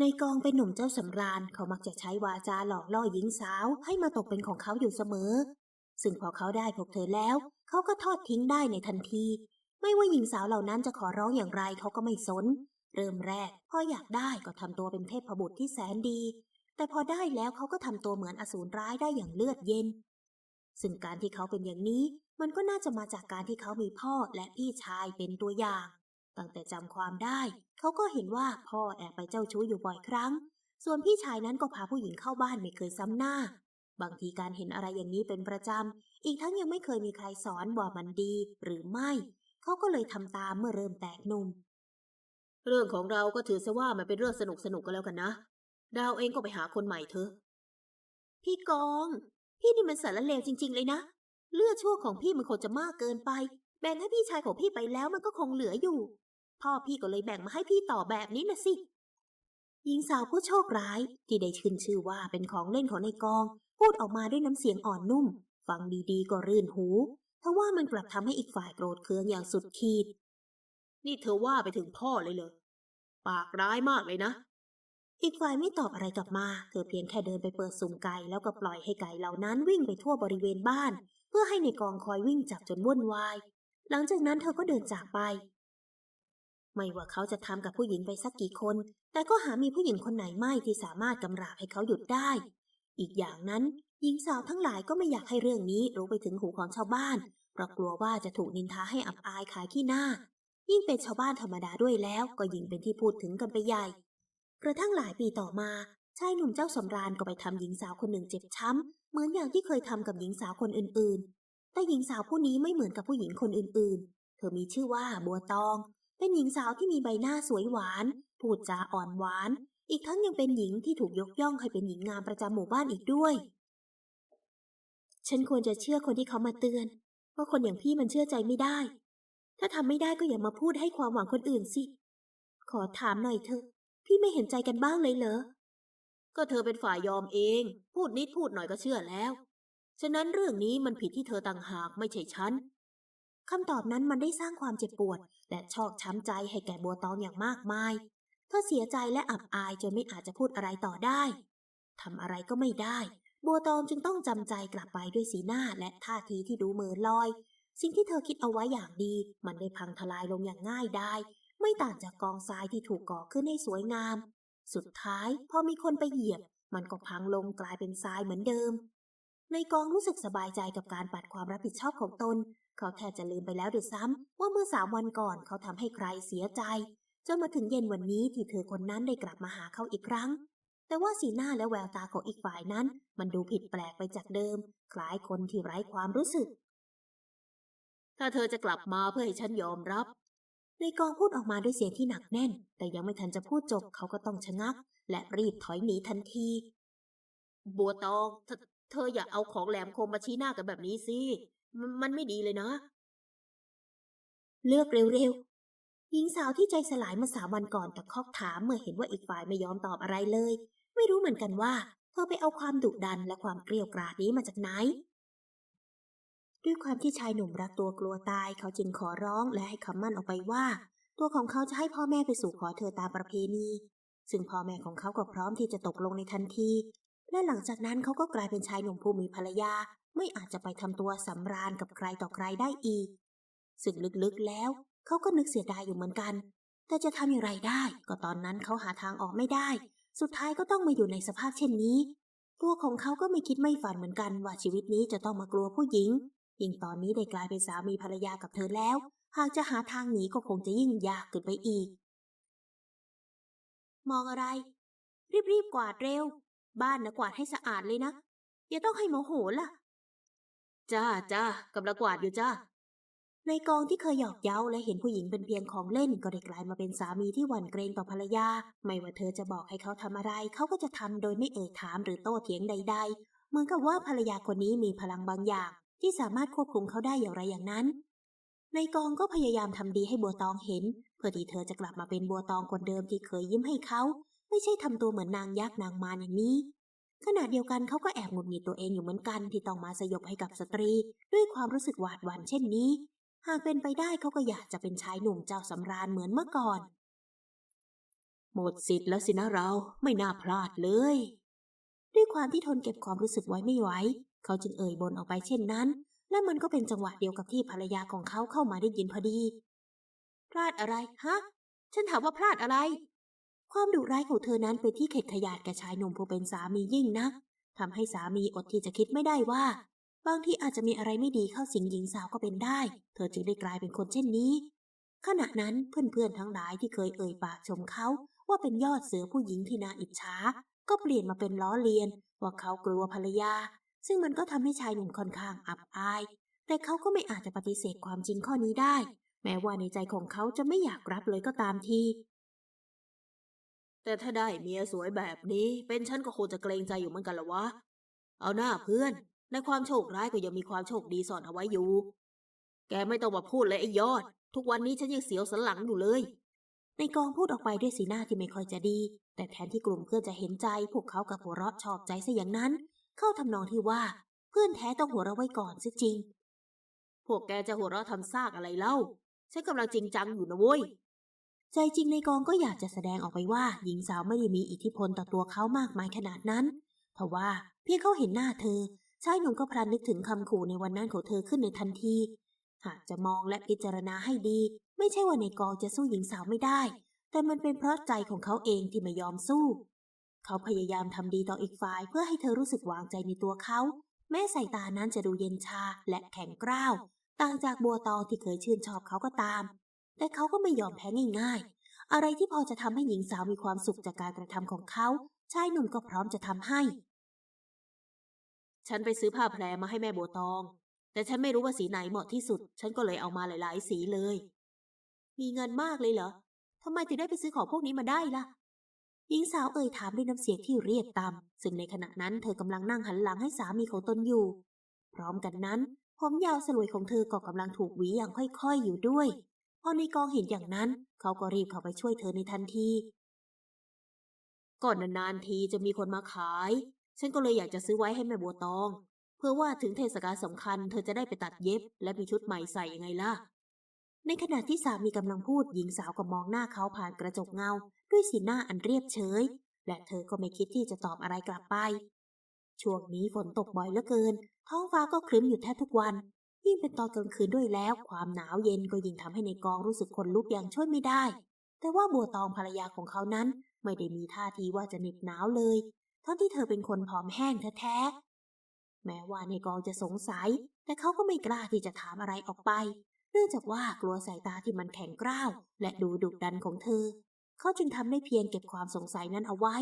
ในกองเป็นหนุ่มเจ้าสำราญเขามักจะใช้วาจาหลอกล่อหญิงสาวให้มาตกเป็นของเขาอยู่เสมอ ซึ่งพอเขาได้พบเธอแล้ว เขาก็ทอดทิ้งได้ในทันที ไม่ว่าหญิงสาวเหล่านั้นจะขอร้องอย่างไรเขาก็ไม่สน เริ่มแรกพออยากได้ก็ทำตัวเป็นเทพบุตรที่แสนดี แต่พอได้แล้วเขาก็ทำตัวเหมือนอสูรร้ายได้อย่างเลือดเย็น ซึ่งการที่เขาเป็นอย่างนี้ มันก็น่าจะมาจากการที่เขามีพ่อและพี่ชายเป็นตัวอย่าง ตั้งแต่จำความได้ เขาก็เห็นว่าพ่อแอบไปเจ้าชู้อยู่บ่อยครั้ง ส่วนพี่ชายนั้นก็พาผู้หญิงเข้าบ้านไม่เคยซ้ำหน้า บางทีการเห็นอะไรอย่างนี้เป็นประจำ อีกทั้งยังไม่เคยมีใครสอนว่ามันดีหรือไม่ เขาก็เลยทำตามเมื่อเริ่มแตกหนุ่ม เรื่องของเราก็ถือซะว่ามันเป็นเรื่องสนุกสนุกก็แล้วกันนะ ดาวเองก็ไปหาคนใหม่เถอะ พี่กอง พี่นี่มันสารเลวจริง ๆ เลยนะ เลือดชั่วของพี่มันคงจะมากเกินไป แบ่งให้พี่ชายของพี่ไปแล้วมันก็คงเหลืออยู่ พ่อพี่ก็เลยแบ่งมาให้พี่ต่อแบบนี้นะสิ หญิงสาวผู้โชคร้ายที่ได้ขึ้นชื่อว่าเป็นของเล่นของในกอง พูดออกมาด้วยน้ำเสียงอ่อนนุ่ม ฟังดีๆก็รื่นหูทว่ามันกลับทำให้อีกฝ่ายโกรธเคืองอย่างสุดขีด นี่เธอว่าไปถึงพ่อเลยเหรอ ปากร้ายมากเลยนะ อีกฝ่ายไม่ตอบอะไรกลับมา เธอเพียงแค่เดินไปเปิดสุ่มไก่แล้วก็ปล่อยให้ไก่เหล่านั้นวิ่งไปทั่วบริเวณบ้าน เพื่อให้ในกองคอยวิ่งจับจนวุ่นวาย หลังจากนั้นเธอก็เดินจากไป ไม่ว่าเขาจะทำกับผู้หญิงไปสักกี่คน แต่ก็หามีผู้หญิงคนไหนไม่ที่สามารถกำราบให้เขาหยุดได้ อีกอย่างนั้น หญิงสาวทั้งหลายก็ไม่อยากให้เรื่องนี้รู้ไปถึงหูของชาวบ้าน เพราะกลัวว่าจะถูกนินทาให้อับอายขายขี้หน้า ยิ่งเป็นชาวบ้านธรรมดาด้วยแล้ว ก็ยิ่งเป็นที่พูดถึงกันไปใหญ่ กระทั่งหลายปีต่อมาชายหนุ่มเจ้าสำราญก็ไปทำหญิงสาวคนหนึ่งเจ็บช้ำ เหมือนอย่างที่เคยทำกับหญิงสาวคนอื่นๆ แต่หญิงสาวผู้นี้ไม่เหมือนกับผู้หญิงคนอื่นๆ เธอมีชื่อว่าบัวตอง เป็นหญิงสาวที่มีใบหน้าสวยหวาน พูดจาอ่อนหวาน อีกทั้งยังเป็นหญิงที่ถูกยกย่องให้เป็นหญิงงามประจำหมู่บ้านอีกด้วย ฉันควรจะเชื่อคนที่เขามาเตือนว่าคนอย่างพี่มันเชื่อใจไม่ได้ ถ้าทำไม่ได้ก็อย่ามาพูดให้ความหวังคนอื่นสิ ขอถามหน่อยเถอะ พี่ไม่เห็นใจกันบ้างเลยเหรอ ก็เธอเป็นฝ่ายยอมเอง พูดนิดพูดหน่อยก็เชื่อแล้ว ฉะนั้นเรื่องนี้มันผิดที่เธอต่างหากไม่ใช่ฉัน คำตอบนั้นมันได้สร้างความเจ็บปวด และชอกช้ำใจให้แก่บัวตองอย่างมากมาย เธอเสียใจและอับอายจนไม่อาจจะพูดอะไรต่อได้ทำอะไรก็ไม่ได้ บัวตองจึงต้องจำใจกลับไปด้วยสีหน้าและท่าทีที่ดูเหมือนลอย สิ่งที่เธอคิดเอาไว้อย่างดี มันได้พังทลายลงอย่างง่ายได้ไม่ต่างจากกองทรายที่ถูกก่อขึ้นให้สวยงาม สุดท้ายพอมีคนไปเหยียบ มันก็พังลงกลายเป็นทรายเหมือนเดิม ในกองรู้สึกสบายใจกับการปัดความรับผิดชอบของตน เขาแทบจะลืมไปแล้วด้วยซ้ำว่าเมื่อสามวันก่อนเขาทำให้ใครเสียใจ จนมาถึงเย็นวันนี้ที่เธอคนนั้นได้กลับมาหาเขาอีกครั้ง แต่ว่าสีหน้าและแววตาของอีกฝ่ายนั้น มันดูผิดแปลกไปจากเดิม คล้ายคนที่ไร้ความรู้สึก ถ้าเธอจะกลับมาเพื่อให้ฉันยอมรับในกองพูดออกมาด้วยเสียงที่หนักแน่น แต่ยังไม่ทันจะพูดจบเขาก็ต้องชะงัก และรีบถอยหนีทันที บัวตองเธอเธออย่าเอาของแหลมคมมาชี้หน้ากันแบบนี้สิ มันไม่ดีเลยนะ เลือกเร็วๆ หญิงสาวที่ใจสลายเมื่อสามวันก่อนตะคอกถามเมื่อเห็นว่าอีกฝ่ายไม่ยอมตอบอะไรเลย ไม่รู้เหมือนกันว่าเธอไปเอาความดุดันและความเกลียวกราดนี้มาจากไหน ด้วยความที่ชายหนุ่มรักตัวกลัวตายเขาจึงขอร้องและให้คำมั่นออกไปว่า ตัวของเขาจะให้พ่อแม่ไปสู่ขอเธอตามประเพณี ซึ่งพ่อแม่ของเขาก็พร้อมที่จะตกลงในทันที และหลังจากนั้นเขาก็กลายเป็นชายหนุ่มผู้มีภรรยา ไม่อาจจะไปทำตัวสำราญกับใครต่อใครได้อีก ซึ่งลึกๆแล้วเขาก็นึกเสียดายอยู่เหมือนกัน แต่จะทำอย่างไรได้ ก็ตอนนั้นเขาหาทางออกไม่ได้ สุดท้ายก็ต้องมาอยู่ในสภาพเช่นนี้ ตัวของเขาก็ไม่คิดไม่ฝันเหมือนกันว่าชีวิตนี้จะต้องมากลัวผู้หญิง ยิ่งตอนนี้ได้กลายเป็นสามีภรรยากับเธอแล้ว หากจะหาทางหนีก็คงจะยิ่งยากเกินไปอีก มองอะไร รีบๆกวาดเร็ว บ้านนะกวาดให้สะอาดเลยนะอย่าต้องให้โมโหล่ะ จ้าจ้ากำลังกวาดอยู่จ้าในกองที่เคยหยอกเย้าและเห็นผู้หญิงเป็นเพียงของเล่นก็ได้กลายมาเป็นสามีที่หวั่นเกรงต่อภรรยา ไม่ว่าเธอจะบอกให้เขาทำอะไร เขาก็จะทำโดยไม่เอ่ยถามหรือโต้เถียงใด ๆ เหมือนกับว่าภรรยาคนนี้มีพลังบางอย่าง ที่สามารถควบคุมเขาได้อย่างไรอย่างนั้น ในกองก็พยายามทำดีให้บัวตองเห็น เพื่อที่เธอจะกลับมาเป็นบัวตองคนเดิมที่เคยยิ้มให้เขา ไม่ใช่ทำตัวเหมือนนางยักษ์นางมารอย่างนี้ ขณะเดียวกันเขาก็แอบหงุดหงิดตัวเองอยู่เหมือนกันที่ต้องมาสยบให้กับสตรี ด้วยความรู้สึกหวาดหวั่นเช่นนี้ หากเป็นไปได้เขาก็อยากจะเป็นชายหนุ่มเจ้าสำราญเหมือนเมื่อก่อน หมดสิทธิ์แล้วสินะเราไม่น่าพลาดเลย ด้วยความที่ทนเก็บความรู้สึกไว้ไม่ไหวเขาจึงเอ่ยบนออกไปเช่นนั้น และมันก็เป็นจังหวะเดียวกับที่ภรรยาของเขาเข้ามาได้ยินพอดี พลาดอะไรฮะ ฉันถามว่าพลาดอะไร ความดุร้ายของเธอนั้นเป็นที่เข็ดขยาดแก่ชายหนุ่มผู้เป็นสามียิ่งนักทำให้สามีอดที่จะคิดไม่ได้ว่า บางทีอาจจะมีอะไรไม่ดีเข้าสิงหญิงสาวก็เป็นได้ เธอจึงได้กลายเป็นคนเช่นนี้ ขณะนั้นเพื่อนๆทั้งหลายที่เคยเอ่ยปากชมเขา ว่าเป็นยอดเสือผู้หญิงที่น่าอิจฉาก็เปลี่ยนมาเป็นล้อเลียน ว่าเขากลัวภรรยา ซึ่งมันก็ทำให้ชายหนุ่มค่อนข้างอับอาย แต่เขาก็ไม่อาจจะปฏิเสธความจริงข้อนี้ได้ แม้ว่าในใจของเขาจะไม่อยากรับเลยก็ตามที แต่ถ้าได้เมียสวยแบบนี้ เป็นฉันก็คงจะเกรงใจอยู่เหมือนกันละวะ เอาหน้าเพื่อน ในความโชคร้ายก็ยังมีความโชคดีซ่อนเอาไว้อยู่ แกไม่ต้องมาพูดเลยไอ้ยอด ทุกวันนี้ฉันยังเสียวสันหลังอยู่เลย ในกองพูดออกไปด้วยสีหน้าที่ไม่ค่อยจะดี แต่แทนที่กลุ่มเพื่อนจะเห็นใจ พวกเขากับหัวเราะชอบใจซะอย่างนั้น เข้าทำนองที่ว่า เพื่อนแท้ต้องหัวเราะไว้ก่อนซิจริง พวกแกจะหัวเราะทำซากอะไรเล่าฉันกำลังจริงจังอยู่นะเว้ย ใจจริงในกองก็อยากจะแสดงออกไปว่า หญิงสาวไม่ได้มีอิทธิพลต่อตัวเขามากมายขนาดนั้นทว่าเพียงเขาเห็นหน้าเธอชายหนุ่มก็พลันนึกถึงคำขู่ในวันนั้นของเธอขึ้นในทันที หากจะมองและพิจารณาให้ดี ไม่ใช่ว่าในกองจะสู้หญิงสาวไม่ได้ แต่มันเป็นเพราะใจของเขาเองที่ไม่ยอมสู้ เขาพยายามทำดีต่ออีกฝ่ายเพื่อให้เธอรู้สึกวางใจในตัวเขา แม้สายตานั้นจะดูเย็นชาและแข็งกร้าว ต่างจากบัวตองที่เคยชื่นชอบเขาก็ตาม แต่เขาก็ไม่ยอมแพ้ง่ายๆ อะไรที่พอจะทำให้หญิงสาวมีความสุขจากการกระทำของเขา ชายหนุ่มก็พร้อมจะทำให้ ฉันไปซื้อผ้าแพรมาให้แม่บัวตอง แต่ฉันไม่รู้ว่าสีไหนเหมาะที่สุด ฉันก็เลยเอามาหลายๆ สีเลย มีเงินมากเลยเหรอทำไมถึงได้ไปซื้อของพวกนี้มาได้ล่ะ หญิงสาวเอ่ยถามด้วยน้ำเสียงที่เรียบต่ำซึ่งในขณะนั้นเธอกำลังนั่งหันหลังให้สามีของตนอยู่ พร้อมกันนั้น ผมยาวสลวยของเธอก็กำลังถูกหวีอย่างค่อยๆอยู่ด้วย พอในกองเห็นอย่างนั้น เขาก็รีบเข้าไปช่วยเธอในทันที ก่อนนานๆทีจะมีคนมาขาย ฉันก็เลยอยากจะซื้อไว้ให้แม่บัวตอง เพื่อว่าถึงเทศกาลสำคัญเธอจะได้ไปตัดเย็บ และมีชุดใหม่ใส่ยังไงล่ะ ในขณะที่สามีกำลังพูดหญิงสาวก็มองหน้าเขาผ่านกระจกเงา ด้วยสีหน้าอันเรียบเฉย และเธอก็ไม่คิดที่จะตอบอะไรกลับไป ช่วงนี้ฝนตกบ่อยเหลือเกิน ท้องฟ้าก็ครึ้มอยู่แทบทุกวัน ยิ่งเป็นตอนกลางคืนด้วยแล้ว ความหนาวเย็นก็ยิ่งทำให้ในกองรู้สึกขนลุกอย่างช่วยไม่ได้ แต่ว่าบัวตองภรรยาของเขานั้น ไม่ได้มีท่าทีว่าจะเหน็บหนาวเลย ทั้งที่เธอเป็นคนผอมแห้งแท้ๆ แม้ว่าในกองจะสงสัย แต่เขาก็ไม่กล้าที่จะถามอะไรออกไป เนื่องจากว่ากลัวสายตาที่มันแข็งกร้าว และดูดุดันของเธอ เขาจึงทำได้เพียงเก็บความสงสัยนั้นเอาไว้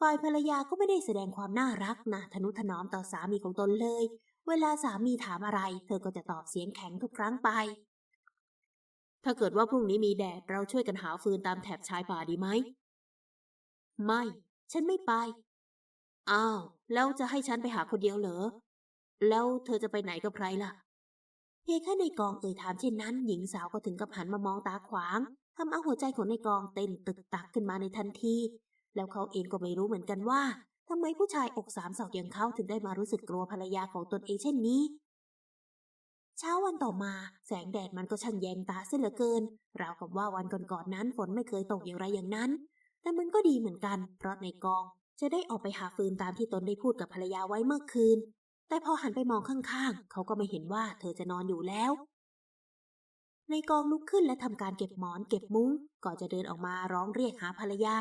ฝ่ายภรรยาก็ไม่ได้แสดงความน่ารักนะทนุถนอมต่อสามีของตนเลย เวลาสามีถามอะไร เธอก็จะตอบเสียงแข็งทุกครั้งไป ถ้าเกิดว่าพรุ่งนี้มีแดดเราช่วยกันหาฟืนตามแถบชายป่าดีไหม ไม่ ฉันไม่ไป อ้าว แล้วจะให้ฉันไปหาคนเดียวเหรอ แล้วเธอจะไปไหนกับใครล่ะ เพียงแค่ในกองเอ่ยถามเช่นนั้น หญิงสาวก็ถึงกับหันมามองตาขวางทำเอาหัวใจของในกองเต้นตึกตักขึ้นมาในทันที แล้วเขาเองก็ไม่รู้เหมือนกันว่า ทำไมผู้ชายอกสามศอกอย่างเขาถึงได้มารู้สึกกลัวภรรยาของตนเองเช่นนี้ เช้าวันต่อมาแสงแดดมันก็ช่างแยงตาเสียเหลือเกิน ราวกับว่าวันก่อนๆนั้นฝนไม่เคยตกอย่างไรอย่างนั้น แต่มันก็ดีเหมือนกัน เพราะในกองจะได้ออกไปหาฟืนตามที่ตนได้พูดกับภรรยาไว้เมื่อคืน แต่พอหันไปมองข้างๆ เขาก็ไม่เห็นว่าเธอจะนอนอยู่แล้ว ในกองลุกขึ้นและทำการเก็บหมอนเก็บมุ้งก่อนจะเดินออกมาร้องเรียกหาภรรยา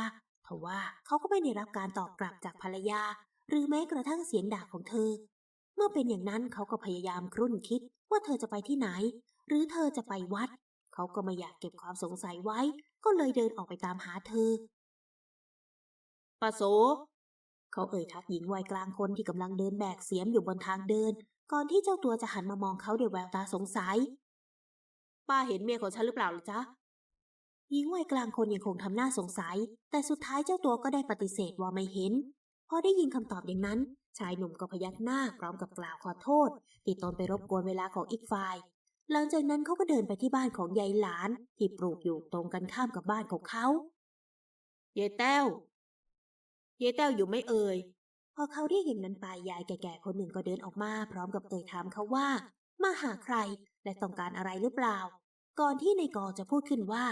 ทว่าเขาก็ไม่ได้รับการตอบกลับจากภรรยา หรือแม้กระทั่งเสียงด่าของเธอ เมื่อเป็นอย่างนั้นเขาก็พยายามครุ่นคิดว่าเธอจะไปที่ไหน หรือเธอจะไปวัด เขาก็ไม่อยากเก็บความสงสัยไว้ ก็เลยเดินออกไปตามหาเธอปาโส เขาเอ่ยทักหญิงวัยกลางคนที่กำลังเดินแบกเสียมอยู่บนทางเดิน ก่อนที่เจ้าตัวจะหันมามองเขาด้วยแววตาสงสัย ป้าเห็นเมียของฉันหรือเปล่าล่ะจ๊ะ หญิงวัยกลางคนยังคงทำหน้าสงสัย แต่สุดท้ายเจ้าตัวก็ได้ปฏิเสธว่าไม่เห็น พอได้ยินคำตอบอย่างนั้น ชายหนุ่มก็พยักหน้าพร้อมกับกล่าวขอโทษที่ตนไปรบกวนเวลาของอีกฝ่าย หลังจากนั้นเขาก็เดินไปที่บ้านของยายหลาน ที่ปลูกอยู่ตรงกันข้ามกับบ้านของเขายายแต้วยายแต้วอยู่ไม่เอ่ย พอเขาเรียกอย่างนั้นไปยายแก่ๆคนหนึ่งก็เดินออกมา พร้อมกับเอ่ยถามเขาว่า มาหาใครและต้องการอะไรหรือเปล่า ก่อนที่ในกอจะพูดขึ้นว่า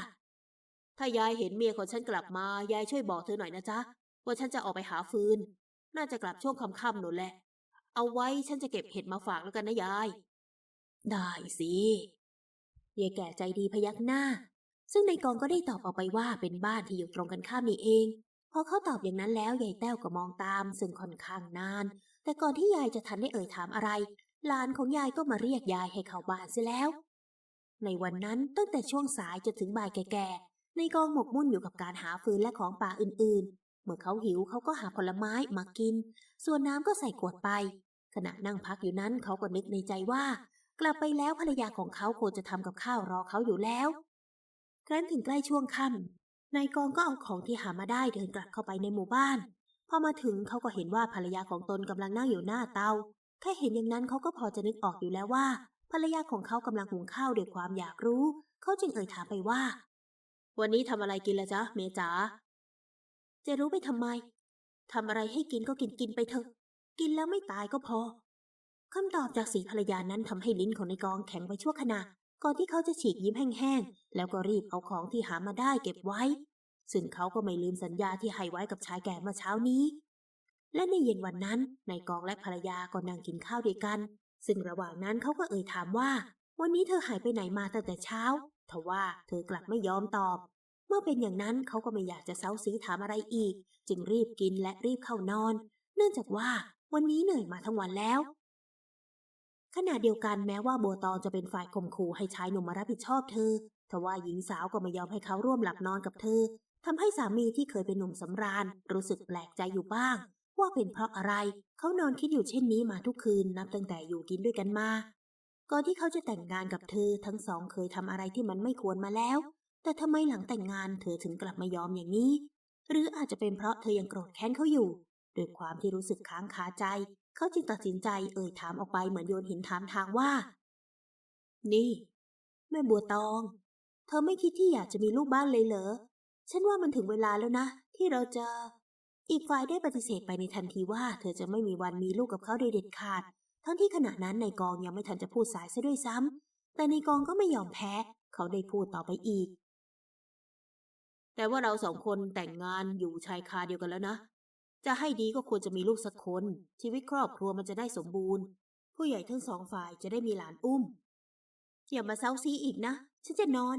ถ้ายายเห็นเมียของฉันกลับมา ยายช่วยบอกเธอหน่อยนะจ๊ะ ว่าฉันจะออกไปหาฟืน น่าจะกลับช่วงค่ำๆหนูแหละ เอาไว้ฉันจะเก็บเห็ดมาฝากแล้วกันนะยาย ได้สิยายแก่ใจดีพยักหน้า ซึ่งในกองก็ได้ตอบออกไปว่าเป็นบ้านที่อยู่ตรงกันข้ามนี่เอง พอเขาตอบอย่างนั้นแล้วยายแต้วก็มองตาม ซึ่งค่อนข้างนาน แต่ก่อนที่ยายจะทันได้เอ่ยถามอะไร หลานของยายก็มาเรียกยายให้เข้าบ้านเสียแล้ว ในวันนั้นตั้งแต่ช่วงสายจนถึงบ่ายแก่ ในกองหมกมุ่นอยู่กับการหาฟืนและของป่าอื่นๆ เมื่อเขาหิวเขาก็หาผลไม้มากิน ส่วนน้ำก็ใส่ขวดไป ขณะนั่งพักอยู่นั้นเขาก็นึกในใจว่า กลับไปแล้วภรรยาของเขาควรจะทำกับข้าวรอเขาอยู่แล้ว ครั้นถึงใกล้ช่วงค่ำนายกองก็เอาของที่หามาได้เดินกลับเข้าไปในหมู่บ้าน พอมาถึงเขาก็เห็นว่าภรรยาของตนกำลังนั่งอยู่หน้าเตาแค่เห็นอย่างนั้นเขาก็พอจะนึกออกอยู่แล้วว่า ภรรยาของเขากำลังหุงข้าวด้วยความอยากรู้ เขาจึงเอ่ยถามไปว่า วันนี้ทำอะไรกินละจ๊ะเมียจ๋าจะรู้ไปทำไมทำอะไรให้กินก็กินกินไปเถอะ กินแล้วไม่ตายก็พอคำตอบจากสีภรรยานั้นทำให้ลิ้นของนายกองแข็งไปชั่วขณะ ก่อนที่เขาจะฉีกยิ้มแห้งๆ แล้วก็รีบเอาของที่หามาได้เก็บไว้ ซึ่งเขาก็ไม่ลืมสัญญาที่ให้ไว้กับชายแก่เมื่อเช้านี้ และในเย็นวันนั้นนายกองและภรรยาก็นั่งกินข้าวด้วยกัน ซึ่งระหว่างนั้นเขาก็เอ่ยถามว่า วันนี้เธอหายไปไหนมาตั้งแต่เช้า ทว่าเธอกลับไม่ยอมตอบ เมื่อเป็นอย่างนั้นเขาก็ไม่อยากจะเซาซีถามอะไรอีก จึงรีบกินและรีบเข้านอน เนื่องจากว่าวันนี้เหนื่อยมาทั้งวันแล้ว ขณะเดียวกันแม้ว่าโบตองจะเป็นฝ่ายข่มขู่ให้ชายหนุ่มมารับผิดชอบเธอทว่าหญิงสาวก็ไม่ยอมให้เขาร่วมหลับนอนกับเธอทำให้สามีที่เคยเป็นหนุ่มสำราญ รู้สึกแปลกใจอยู่บ้าง ว่าเป็นเพราะอะไร เขานอนคิดอยู่เช่นนี้มาทุกคืนนับตั้งแต่อยู่กินด้วยกันมา ก่อนที่เขาจะแต่งงานกับเธอทั้งสองเคยทำอะไรที่มันไม่ควรมาแล้ว แต่ทำไมหลังแต่งงานเธอถึงกลับมายอมอย่างนี้ หรืออาจจะเป็นเพราะเธอยังโกรธแค้นเขาอยู่ด้วยความที่รู้สึกค้างคาใจ เขาจึงตัดสินใจเอ่ยถามออกไปเหมือนโยนหินถามทางว่า นี่ แม่บัวตอง เธอไม่คิดที่อยากจะมีลูกบ้านเลยเหรอ ฉันว่ามันถึงเวลาแล้วนะ ที่เราจะ อีกฝ่ายได้ปฏิเสธไปในทันทีว่า เธอจะไม่มีวันมีลูกกับเขาโดยเด็ดขาด ทั้งที่ขณะนั้นในกองยังไม่ทันจะพูดสายซะด้วยซ้ำแต่ในกองก็ไม่ยอมแพ้ เขาได้พูดต่อไปอีก แต่ว่าเราสองคนแต่งงานอยู่ชายคาเดียวกันแล้วนะ จะให้ดีก็ควรจะมีลูกสักคน ชีวิตครอบครัวมันจะได้สมบูรณ์ ผู้ใหญ่ทั้งสองฝ่ายจะได้มีหลานอุ้ม อย่ามาเซาซีอีกนะ ฉันจะนอน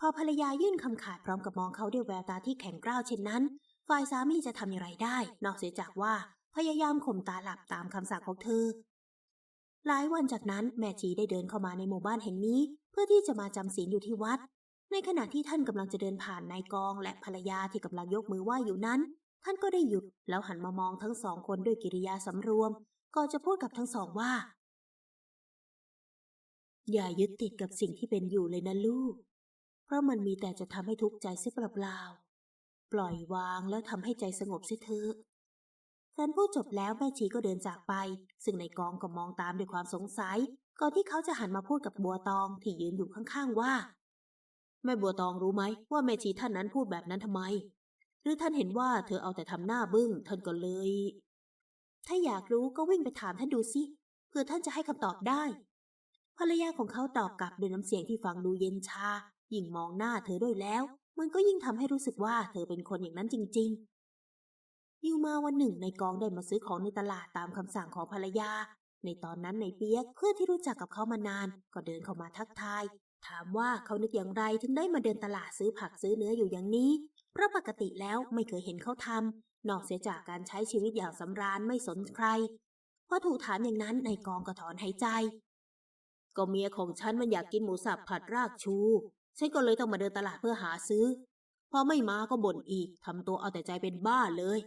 พอภรรยายื่นคำขาดพร้อมกับมองเขาด้วยแววตาที่แข็งกร้าวเช่นนั้น ฝ่ายสามีจะทำอย่างไรได้ นอกเสียจากว่าพยายามข่มตาหลับตามคำสั่งของเธอ หลายวันจากนั้นแม่ชีได้เดินเข้ามาในหมู่บ้านแห่งนี้ เพื่อที่จะมาจำศีลอยู่ที่วัด ในขณะที่ท่านกำลังจะเดินผ่านนายกองและภรรยาที่กำลังยกมือไหว้อยู่นั้น ท่านก็ได้หยุดแล้วหันมามองทั้งสองคนด้วยกิริยาสำรวมก่อนจะพูดกับทั้งสองว่า อย่ายึดติดกับสิ่งที่เป็นอยู่เลยนะลูก เพราะมันมีแต่จะทำให้ทุกข์ใจเสียเปล่าๆปล่อยวางแล้วทำให้ใจสงบเสียเถอะ นพูดจบแล้วแม่ชีก็เดินจากไป ซึ่งในกองก็มองตามด้วยความสงสัย ก่อนที่เขาจะหันมาพูดกับบัวตองที่ยืนอยู่ข้างๆว่า แม่บัวตองรู้ไหมว่าแม่ชีท่านนั้นพูดแบบนั้นทำไม หรือท่านเห็นว่าเธอเอาแต่ทำหน้าบึ้งท่านก็เลย ถ้าอยากรู้ก็วิ่งไปถามท่านดูสิเพื่อท่านจะให้คำตอบได้ภรรยาของเขาตอบกลับด้วยน้ำเสียงที่ฟังดูเย็นชา ยิ่งมองหน้าเธอด้วยแล้ว มันก็ยิ่งทำให้รู้สึกว่าเธอเป็นคนอย่างนั้นจริง อยู่มาวันหนึ่งในกองได้มาซื้อของในตลาดตามคำสั่งของภรรยา ในตอนนั้นในเปียกเพื่อนที่รู้จักกับเขามานาน ก็เดินเข้ามาทักทาย ถามว่าเขานึกอย่างไรถึงได้มาเดินตลาดซื้อผักซื้อเนื้ออยู่อย่างนี้ เพราะปกติแล้วไม่เคยเห็นเขาทำนอกเสียจากการใช้ชีวิตอย่างสำราญไม่สนใครพอถูกถามอย่างนั้นในกองก็ถอนหายใจ ก็เมียของฉันมันอยากกินหมูสับผัดรากชูฉันก็เลยต้องมาเดินตลาดเพื่อหาซื้อพอไม่มาก็บ่นอีกทำตัวเอาแต่ใจเป็นบ้าเลย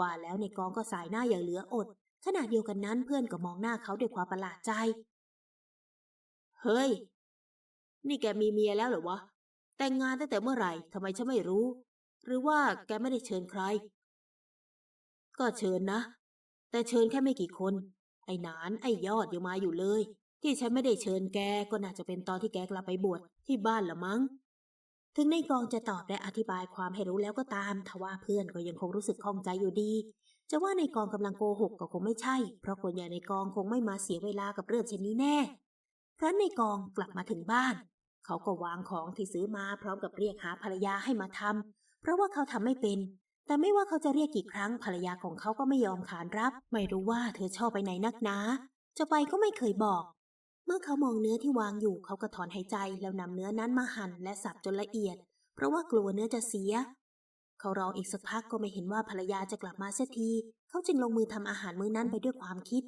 ว่าแล้วในกองก็สายหน้าอย่างเหลืออด ขณะเดียวกันนั้นเพื่อนก็มองหน้าเขาด้วยความประหลาดใจ เฮ้ย นี่แกมีเมียแล้วเหรอวะ แต่งงานตั้งแต่เมื่อไหร่ทำไมฉันไม่รู้ หรือว่าแกไม่ได้เชิญใคร ก็เชิญนะ แต่เชิญแค่ไม่กี่คน ไอ้นานไอ้ยอดยังมาอยู่เลย ที่ฉันไม่ได้เชิญแกก็น่าจะเป็นตอนที่แกกลับไปบวชที่บ้านละมั้ง ถึงในกองจะตอบและอธิบายความให้รู้แล้วก็ตาม ทว่าเพื่อนก็ยังคงรู้สึกข้องใจอยู่ดี จะว่าในกองกำลังโกหกก็คงไม่ใช่ เพราะคนใหญ่ในกองคงไม่มาเสียเวลากับเรื่องเช่นนี้แน่ครั้นในกองกลับมาถึงบ้าน เขาก็วางของที่ซื้อมาพร้อมกับเรียกหาภรรยาให้มาทำเพราะว่าเขาทำไม่เป็น แต่ไม่ว่าเขาจะเรียกกี่ครั้งภรรยาของเขาก็ไม่ยอมขานรับ ไม่รู้ว่าเธอชอบไปไหนนักหนาจะไปก็ไม่เคยบอก เมื่อเขามองเนื้อที่วางอยู่เขาก็ถอนหายใจแล้วนำเนื้อนั้นมาหั่นและสับจนละเอียด เพราะว่ากลัวเนื้อจะเสีย เขารออีกสักพักก็ไม่เห็นว่าภรรยาจะกลับมาเสียที เขาจึงลงมือทำอาหารมื้อนั้นไปด้วยความคิด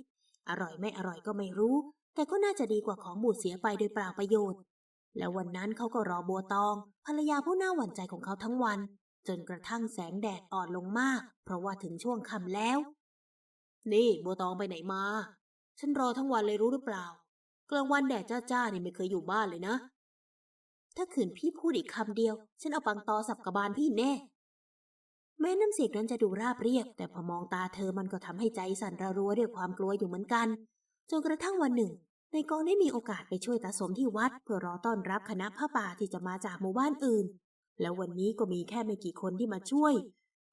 อร่อยไม่อร่อยก็ไม่รู้ แต่ก็น่าจะดีกว่าของบูดเสียไปโดยเปล่าประโยชน์ แล้ววันนั้นเขาก็รอบัวตอง ภรรยาผู้น่าหวั่นใจของเขาทั้งวัน จนกระทั่งแสงแดดอ่อนลงมาก เพราะว่าถึงช่วงค่ำแล้ว นี่บัวตองไปไหนมา ฉันรอทั้งวันเลยรู้หรือเปล่า กลางวันแดดจ้าๆนี่ไม่เคยอยู่บ้านเลยนะ ถ้าขืนพี่พูดอีกคำเดียว ฉันเอาปังตอสับกระบาลพี่แน่ แม้น้ำเสียงนั้นจะดูราบเรียบ แต่พอมองตาเธอมันก็ทำให้ใจสั่นระรัวด้วยความกลัวอยู่เหมือนกัน จนกระทั่งวันหนึ่งในกองได้มีโอกาสไปช่วยตาสมที่วัด เพื่อรอต้อนรับคณะผ้าป่าที่จะมาจากหมู่บ้านอื่น แล้ววันนี้ก็มีแค่ไม่กี่คนที่มาช่วย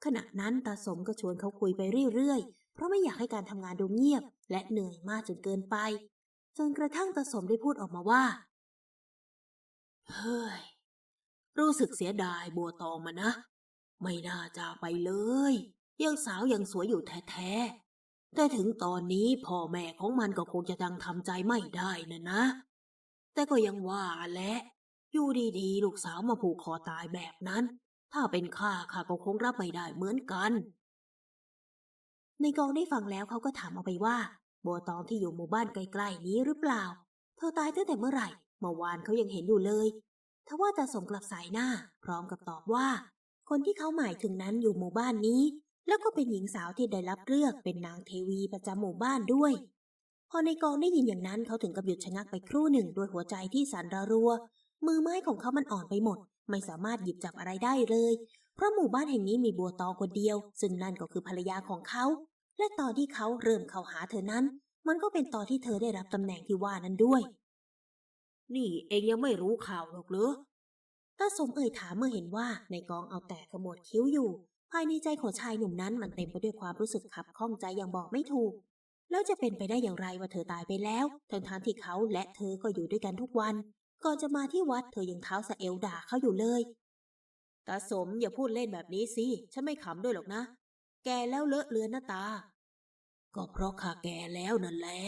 ขณะนั้นตาสมก็ชวนเขาคุยไปเรื่อยๆ เพราะไม่อยากให้การทำงานดูเงียบ และเหนื่อยมากจนเกินไป จนกระทั่งตาสมได้พูดออกมาว่า เฮ้ย รู้สึกเสียดายบัวตองมานะ ไม่น่าจากไปเลย ยังสาวยังสวยอยู่แท้ๆ แต่ถึงตอนนี้พ่อแม่ของมันก็คงจะยังทำใจไม่ได้นะนะ แต่ก็ยังว่าแหละอยู่ดีๆ ลูกสาวมาผูกคอตายแบบนั้น ถ้าเป็นข้าข้าก็คงรับไม่ได้เหมือนกัน ในกองได้ฟังแล้วเขาก็ถามเอาไปว่า บัวตองที่อยู่หมู่บ้านใกล้ๆนี้หรือเปล่า เธอตายตั้งแต่เมื่อไหร่เมื่อวานเขายังเห็นอยู่เลยทว่าตาสมกลับสายหน้า พร้อมกับตอบว่า คนที่เขาหมายถึงนั้นอยู่หมู่บ้านนี้ แล้วก็เป็นหญิงสาวที่ได้รับเลือกเป็นนางเทวีประจำหมู่บ้านด้วย พอในกองได้ยินอย่างนั้นเขาถึงกับหยุดชะงักไปครู่หนึ่งด้วยหัวใจที่สั่นระรัว มือไม้ของเขามันอ่อนไปหมด ไม่สามารถหยิบจับอะไรได้เลย เพราะหมู่บ้านแห่งนี้มีบัวตองคนเดียว ซึ่งนั่นก็คือภรรยาของเขา และตอนที่เขาเริ่มเข้าหาเธอนั้น มันก็เป็นตอนที่เธอได้รับตำแหน่งที่ว่านั้นด้วย นี่เองยังไม่รู้ข่าวหรอกเหรอตาสมเอ่ยถามเมื่อเห็นว่าในกองเอาแต่ขมวดคิ้วอยู่ ภายในใจของชายหนุ่มนั้นมันเต็มไปด้วยความรู้สึกขับข้องใจอย่างบอกไม่ถูก แล้วจะเป็นไปได้อย่างไรว่าเธอตายไปแล้วทั้งทางๆที่เขาและเธอก็อยู่ด้วยกันทุกวัน ก่อนจะมาที่วัดเธอยังเท้าสะเอวด่าเขาอยู่เลยตาสมอย่าพูดเล่นแบบนี้สิฉันไม่ขำด้วยหรอกนะ แกแล้วเลอะเลือนหน้าตา ก็เพราะข้าแก่แล้วนั่นแหละ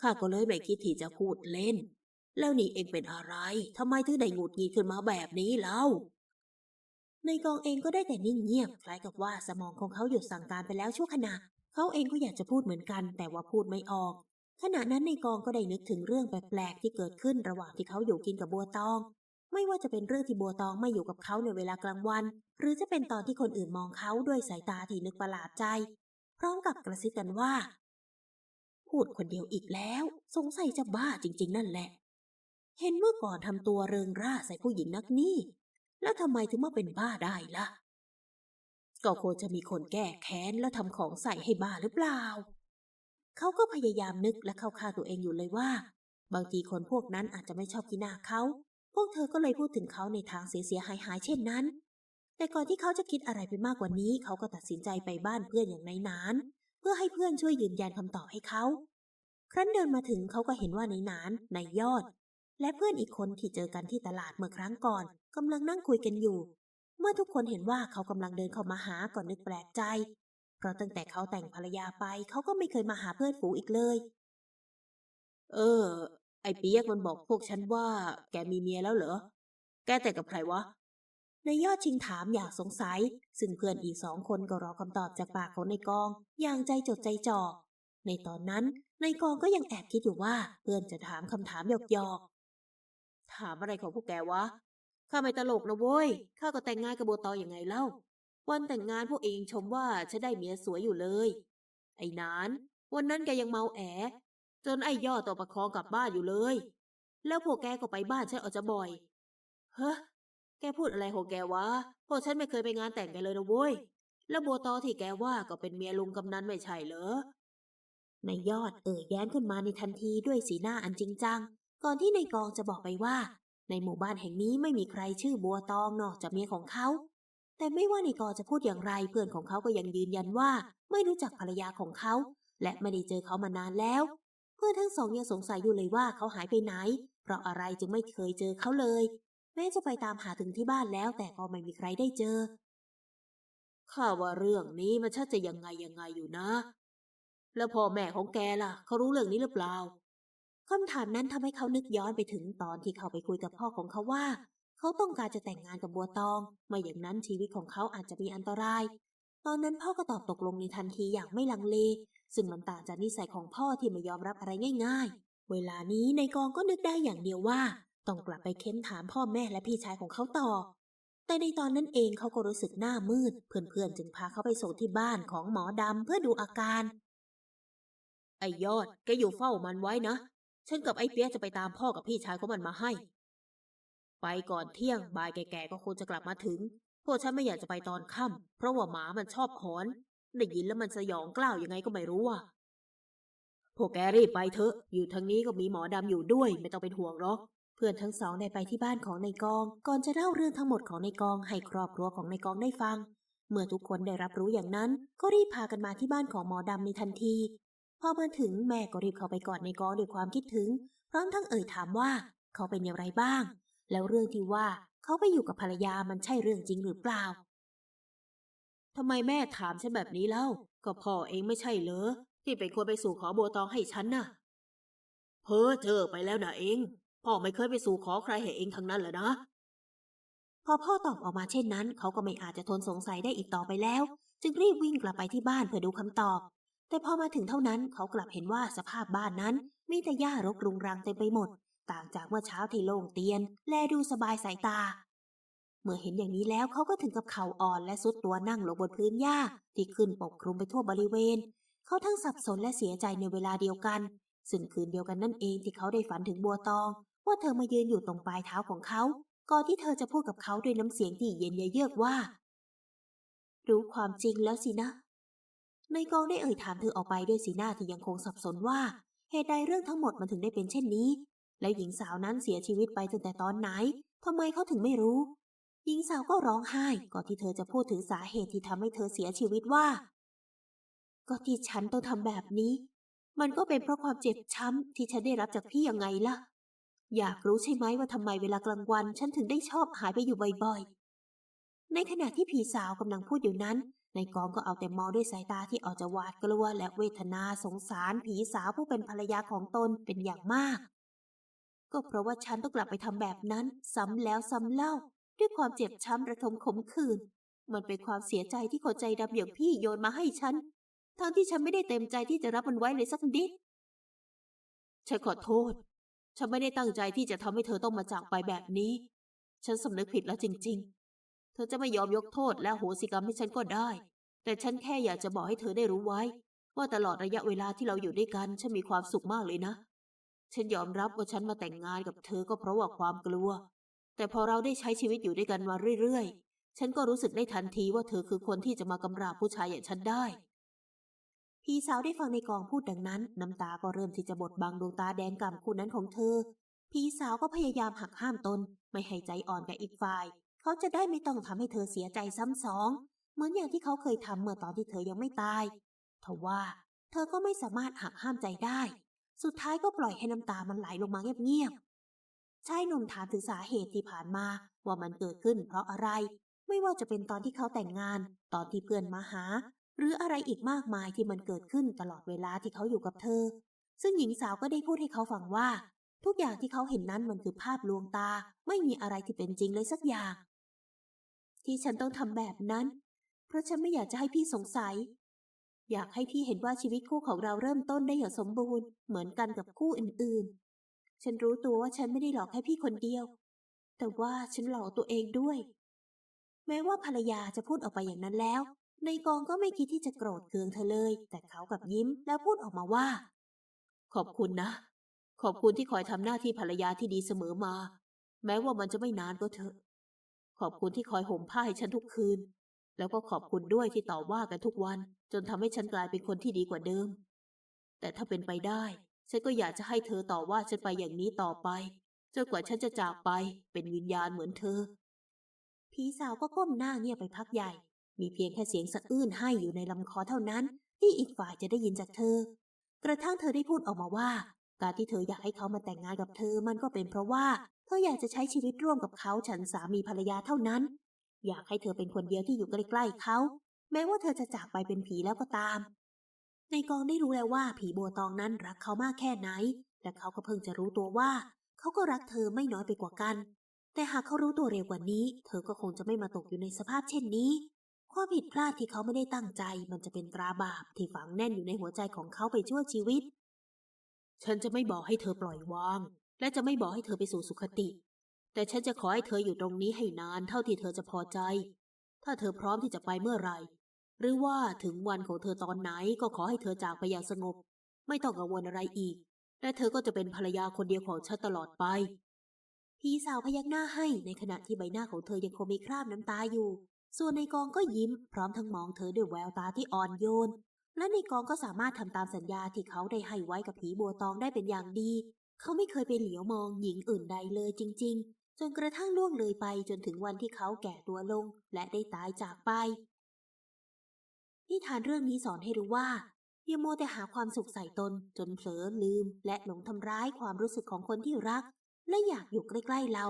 ข้าก็เลยไม่คิดที่จะพูดเล่น แล้วนี่เองเป็นอะไร ทำไมถึงได้หงุดหงิดขึ้นมาแบบนี้เล่า ในกองเองก็ได้แต่นิ่งเงียบ คล้ายกับว่าสมองของเขาหยุดสั่งการไปแล้วชั่วขณะ เขาเองก็อยากจะพูดเหมือนกัน แต่ว่าพูดไม่ออก ขณะนั้นในกองก็ได้นึกถึงเรื่องแปลกๆที่เกิดขึ้นระหว่างที่เขาอยู่กินกับบัวตอง ไม่ว่าจะเป็นเรื่องที่บัวตองไม่อยู่กับเขาในเวลากลางวัน หรือจะเป็นตอนที่คนอื่นมองเขาด้วยสายตาที่นึกประหลาดใจ ร้อมกับกระซิบกันว่า พูดคนเดียวอีกแล้ว สงสัยจะบ้าจริง ๆ นั่นแหละ เห็นเมื่อก่อนทำตัวเริงร่าใส่ผู้หญิงนักนี่ แล้วทำไมถึงมาเป็นบ้าได้ล่ะ ก็ควรจะมีคนแก้แค้นแล้วทำของใส่ให้บ้าหรือเปล่า เขาก็พยายามนึกและเข้าข้าตัวเองอยู่เลยว่า บางทีคนพวกนั้นอาจจะไม่ชอบกินหน้าเขา พวกเธอก็เลยพูดถึงเขาในทางเสียๆหายเช่นนั้น แต่ก่อนที่เขาจะคิดอะไรไปมากกว่านี้ เขาก็ตัดสินใจไปบ้านเพื่อนอย่างในนาน เพื่อให้เพื่อนช่วยยืนยันคำตอบให้เขา ครั้นเดินมาถึงเขาก็เห็นว่าในนานนายยอด และเพื่อนอีกคนที่เจอกันที่ตลาดเมื่อครั้งก่อนกำลังนั่งคุยกันอยู่ เมื่อทุกคนเห็นว่าเขากำลังเดินเข้ามาหาก่อนนึกแปลกใจ เพราะตั้งแต่เขาแต่งภรรยาไป เขาก็ไม่เคยมาหาเพื่อนฝูงอีกเลย เออ ไอเปียกมันบอกพวกฉันว่า แกมีเมียแล้วเหรอ แกแต่งกับใครวะ นายยอดชิงถามอย่างสงสัย ซึ่งเพื่อนอีกสองคนก็รอคำตอบจากปากของนายกอง อย่างใจจดใจจ่อ ในตอนนั้นนายกองก็ยังแอบคิดอยู่ว่าเพื่อนจะถามคำถามหยอกๆถามอะไรของพวกแกวะ ข้าไม่ตลกนะเว้ย ข้าก็แต่งงานกับบัวตออย่างไงเล่า วันแต่งงานพวกเองชมว่าฉันได้เมียสวยอยู่เลย ไอ้นาน วันนั้นแกยังเมาแอ จนไอ้ยอดตัวประคองกลับบ้านอยู่เลย แล้วพวกแกก็ไปบ้านฉันเอาจะบ่อย เฮ้ แกพูดอะไรของแกวะพวกฉันไม่เคยไปงานแต่งกันเลยนะเว้ย แล้วบัวตอที่แกว่าก็เป็นเมียลุงกำนันไม่ใช่เหรอนายยอดเอ่ยแย้มขึ้นมาในทันทีด้วยสีหน้าอันจริงจัง ก่อนที่นายกองจะบอกไปว่า ในหมู่บ้านแห่งนี้ไม่มีใครชื่อบัวตองนอกจากเมียของเขา แต่ไม่ว่านายกองจะพูดอย่างไรเพื่อนของเขาก็ยังยืนยันว่า ไม่รู้จักภรรยาของเขา และไม่ได้เจอเขามานานแล้ว เพื่อนทั้งสองยังสงสัยอยู่เลยว่าเขาหายไปไหน เพราะอะไรจึงไม่เคยเจอเขาเลย แม้จะไปตามหาถึงที่บ้านแล้วแต่ก็ไม่มีใครได้เจอ ข้าว่าเรื่องนี้มันชักจะยังไงยังไงอยู่นะ แล้วพ่อแม่ของแกล่ะ เขารู้เรื่องนี้หรือเปล่าคำถามนั้นทำให้เขานึกย้อนไปถึงตอนที่เขาไปคุยกับพ่อของเขาว่า เขาต้องการจะแต่งงานกับบัวตองไม่อย่างนั้นชีวิตของเขาอาจจะมีอันตราย ตอนนั้นพ่อก็ตอบตกลงในทันทีอย่างไม่ลังเล ซึ่งมันต่างจากนิสัยของพ่อที่ไม่ยอมรับอะไรง่าย ๆ เวลานี้ในกองก็นึกได้อย่างเดียวว่า ต้องกลับไปเค้นถามพ่อแม่และพี่ชายของเขาต่อ แต่ในตอนนั้นเองเขาก็รู้สึกหน้ามืด เพื่อนๆ จึงพาเขาไปส่งที่บ้านของหมอดำเพื่อดูอาการ ไอ้ยอดแกอยู่เฝ้ามันไว้นะ ฉันกับไอ้เปียกจะไปตามพ่อกับพี่ชายของมันมาให้ ไปก่อนเที่ยงบ่ายแก่ๆก็คงจะกลับมาถึง พวกฉันไม่อยากจะไปตอนค่ำเพราะว่าหมามันชอบหอนได้ยินแล้วมันสยองกล้าวยังไงก็ไม่รู้อะพวกแกรีบไปเถอะ อยู่ทางนี้ก็มีหมอดำอยู่ด้วย ไม่ต้องเป็นห่วงหรอก พื่อนทั้งสองได้ไปที่บ้านของนายกอง ก่อนจะเล่าเรื่องทั้งหมดของนายกองให้ครอบครัวของนายกองได้ฟัง เมื่อทุกคนได้รับรู้อย่างนั้น ก็รีบพากันมาที่บ้านของหมอดำในทันที พอมาถึงแม่ก็รีบเข้าไปกอดนายกองด้วยความคิดถึง พร้อมทั้งเอ่ยถามว่า เขาเป็นอย่างไรบ้าง แล้วเรื่องที่ว่าเขาไปอยู่กับภรรยามันใช่เรื่องจริงหรือเปล่าทำไมแม่ถามฉันแบบนี้เล่า ก็พ่อเองไม่ใช่เหรอที่เป็นคนไปสู่ขอโบตองให้ฉันน่ะ เพ้อเจอไปแล้วนะเอง พ่อไม่เคยไปสู่ขอใครให้เองทั้งนั้นแหละนะ พอพ่อตอบออกมาเช่นนั้น เขาก็ไม่อาจจะทนสงสัยได้อีกต่อไปแล้ว จึงรีบวิ่งกลับไปที่บ้านเพื่อดูคำตอบ แต่พอมาถึงเท่านั้นเขากลับเห็นว่าสภาพบ้านนั้น มีแต่หญ้ารกรุงรังเต็มไปหมด ต่างจากเมื่อเช้าที่โล่งเตียน แลดูสบายสายตา เมื่อเห็นอย่างนี้แล้วเขาก็ถึงกับเข่าอ่อนและสุดตัวนั่งลงบนพื้นหญ้าที่ขึ้นปกคลุมไปทั่วบริเวณ เขาทั้งสับสนและเสียใจในเวลาเดียวกัน ซึ่งคืนเดียวกันนั่นเองที่เขาได้ฝันถึงบัวตอง ว่าเธอมายืนอยู่ตรงปลายเท้าของเขาก่อนที่เธอจะพูดกับเขาด้วยน้ำเสียงที่เย็นเยือกว่า รู้ความจริงแล้วสินะ ในกองได้เอ่ยถามเธอออกไปด้วยสีหน้าที่ยังคงสับสนว่า เหตุใดเรื่องทั้งหมดมันถึงได้เป็นเช่นนี้ แล้วหญิงสาวนั้นเสียชีวิตไปตั้งแต่ตอนไหนทำไมเขาถึงไม่รู้ หญิงสาวก็ร้องไห้ก่อนที่เธอจะพูดถึงสาเหตุที่ทำให้เธอเสียชีวิตว่า ก็ที่ฉันต้องทำแบบนี้ มันก็เป็นเพราะความเจ็บช้ำที่ฉันได้รับจากพี่ยังไงล่ะ อยากรู้ใช่ไหมว่าทำไมเวลากลางวัน ฉันถึงได้ชอบหายไปอยู่บ่อยๆ ในขณะที่ผีสาวกำลังพูดอยู่นั้นในกองก็เอาแต่มองด้วยสายตาที่ออกจะหวาดกลัวและเวทนาสงสารผีสาวผู้เป็นภรรยาของตนเป็นอย่างมาก ก็เพราะว่าฉันต้องกลับไปทำแบบนั้น ซ้ำแล้วซ้ำเล่า ด้วยความเจ็บช้ำระทมขมขื่นมันเป็นความเสียใจที่คนใจดำอย่างพี่โยนมาให้ฉันทั้งที่ฉันไม่ได้เต็มใจที่จะรับมันไว้เลยสักนิดฉันขอโทษ ฉันไม่ได้ตั้งใจที่จะทำให้เธอต้องมาจากไปแบบนี้ ฉันสำนึกผิดแล้วจริง ๆ เธอจะไม่ยอมยกโทษและโหสิกรรมให้ฉันก็ได้ แต่ฉันแค่อยากจะบอกให้เธอได้รู้ไว้ ว่าตลอดระยะเวลาที่เราอยู่ด้วยกัน ฉันมีความสุขมากเลยนะ ฉันยอมรับว่าฉันมาแต่งงานกับเธอก็เพราะว่าความกลัว แต่พอเราได้ใช้ชีวิตอยู่ด้วยกันมาเรื่อยๆ ฉันก็รู้สึกได้ทันทีว่าเธอคือคนที่จะมากำราบผู้ชายอย่างฉันได้ พี่สาวได้ฟังในกองพูดดังนั้น น้ำตาก็เริ่มที่จะบดบังดวงตาแดงกำคู่นั้นของเธอ พี่สาวก็พยายามหักห้ามตน ไม่ให้ใจอ่อนกับอีกฝ่าย เขาจะได้ไม่ต้องทำให้เธอเสียใจซ้ำสอง เหมือนอย่างที่เขาเคยทำเมื่อตอนที่เธอยังไม่ตายทว่า เธอก็ไม่สามารถหักห้ามใจได้ สุดท้ายก็ปล่อยให้น้ำตามันไหลลงมาเงียบๆชายหนุ่มถามถึงสาเหตุที่ผ่านมาว่ามันเกิดขึ้นเพราะอะไร ไม่ว่าจะเป็นตอนที่เขาแต่งงาน ตอนที่เพื่อนมาหา หรืออะไรอีกมากมายที่มันเกิดขึ้นตลอดเวลาที่เขาอยู่กับเธอ ซึ่งหญิงสาวก็ได้พูดให้เขาฟังว่า ทุกอย่างที่เขาเห็นนั้นมันคือภาพลวงตา ไม่มีอะไรที่เป็นจริงเลยสักอย่าง ที่ฉันต้องทำแบบนั้น เพราะฉันไม่อยากจะให้พี่สงสัย อยากให้พี่เห็นว่าชีวิตคู่ของเราเริ่มต้นได้อย่างสมบูรณ์เหมือนกันกับคู่อื่นๆ ฉันรู้ตัวว่าฉันไม่ได้หลอกแค่พี่คนเดียว แต่ว่าฉันหลอกตัวเองด้วย แม้ว่าภรรยาจะพูดออกไปอย่างนั้นแล้ว ในกองก็ไม่คิดที่จะโกรธเคืองเธอเลย แต่เขากับยิ้มแล้วพูดออกมาว่า ขอบคุณนะ ขอบคุณที่คอยทำหน้าที่ภรรยาที่ดีเสมอมา แม้ว่ามันจะไม่นานก็เถอะ ขอบคุณที่คอยห่มผ้าให้ฉันทุกคืน แล้วก็ขอบคุณด้วยที่ต่อว่ากันทุกวัน จนทำให้ฉันกลายเป็นคนที่ดีกว่าเดิม แต่ถ้าเป็นไปได้ ฉันก็อยากจะให้เธอต่อว่าฉันไปอย่างนี้ต่อไปจนกว่าฉันจะจากไปเป็นวิญญาณเหมือนเธอพี่สาวก็ก้มหน้าเงียบไปพักใหญ่ มีเพียงแค่เสียงสะอื้นให้อยู่ในลำคอเท่านั้นที่อีกฝ่ายจะได้ยินจากเธอ กระทั่งเธอได้พูดออกมาว่า การที่เธออยากให้เขามาแต่งงานกับเธอมันก็เป็นเพราะว่าเธออยากจะใช้ชีวิตร่วมกับเขาฉันสามีภรรยาเท่านั้น อยากให้เธอเป็นคนเดียวที่อยู่ใกล้ๆเขา แม้ว่าเธอจะจากไปเป็นผีแล้วก็ตาม ในกองได้รู้แล้วว่าผีบัวตองนั้นรักเขามากแค่ไหนและเขาก็เพิ่งจะรู้ตัวว่า เขาก็รักเธอไม่น้อยไปกว่ากัน แต่หากเขารู้ตัวเร็วกว่านี้ เธอก็คงจะไม่มาตกอยู่ในสภาพเช่นนี้ ความผิดพลาดที่เขาไม่ได้ตั้งใจ มันจะเป็นตราบาปที่ฝังแน่นอยู่ในหัวใจของเขาไปชั่วชีวิต ฉันจะไม่บอกให้เธอปล่อยวาง และจะไม่บอกให้เธอไปสู่สุคติ แต่ฉันจะขอให้เธออยู่ตรงนี้ให้นานเท่าที่เธอจะพอใจ ถ้าเธอพร้อมที่จะไปเมื่อไหร่ หรือว่าถึงวันของเธอตอนไหนก็ขอให้เธอจากไปอย่างสงบ ไม่ต้องกังวลอะไรอีก และเธอก็จะเป็นภรรยาคนเดียวของฉันตลอดไปพี่สาวพยักหน้าให้ในขณะที่ใบหน้าของเธอยังคงมีคราบน้ำตาอยู่ ส่วนในกองก็ยิ้มพร้อมทั้งมองเธอด้วยแววตาที่อ่อนโยน และในกองก็สามารถทำตามสัญญาที่เขาได้ให้ไว้กับผีบัวตองได้เป็นอย่างดี เขาไม่เคยไปเหลียวมองหญิงอื่นใดเลยจริง ๆ จนกระทั่งล่วงเลยไปจนถึงวันที่เขาแก่ตัวลงและได้ตายจากไป นิทานเรื่องนี้สอนให้รู้ว่าอย่ามัวแต่หาความสุขใส่ตน จนเผลอลืม และหลงทำร้ายความรู้สึกของคนที่รัก และอยากอยู่ใกล้ๆเรา